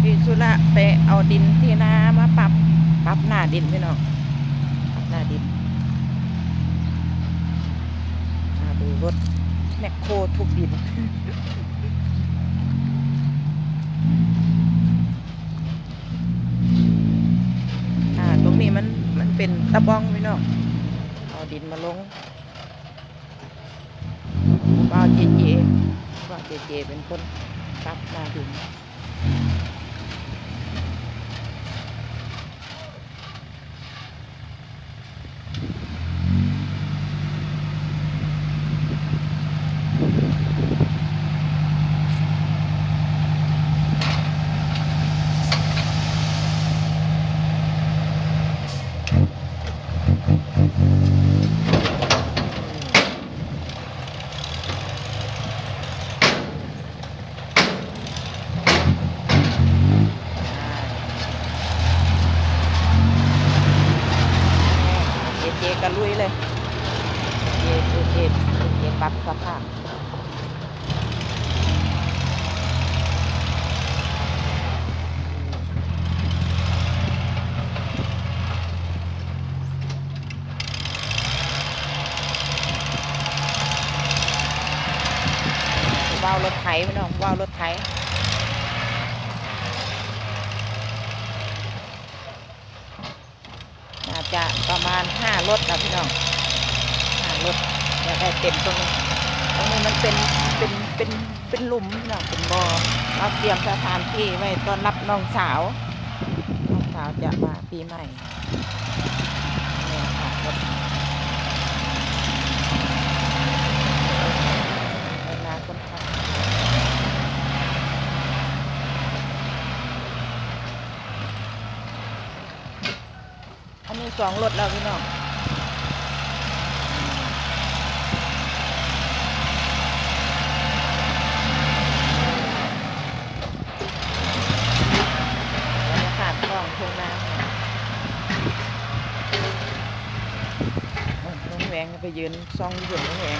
พี่สุระไปเอาดินที่นามาปรับปรับหน้าดินพี่น้องปรับหน้าดินมาดูรถแมคโครทุกดินตรงนี้มันมันเป็นตะบองพี่น้อง เอาดินมาลงบ้าเจเจบ้าเจเจเป็นคนตักมาดิน เจเจก็ลุยเลย เจเจเจเจปรับสภาพว่าวรถไถพี่น้องว่าวรถไถน่าจะประมาณห้ารถนะพี่น้อง รถอยากได้เต็มตรงนี้ตรงนี้มันเป็นเป็นเป็นเป็นหลุมพี่น้องเป็นบ่อเราเตรียมสถานที่ไว้ต้อนรับน้องสาวน้องสาวจะมาปีใหม่เนี่ยค่ะรถเวลาคนขับอันนี้สองรถแล้วพี่น้อง บรรยากาศกล้องทุ่งนาค่ะโอ้ยน้อง แหวงไปยืนซองอยู่บนน้องแหวง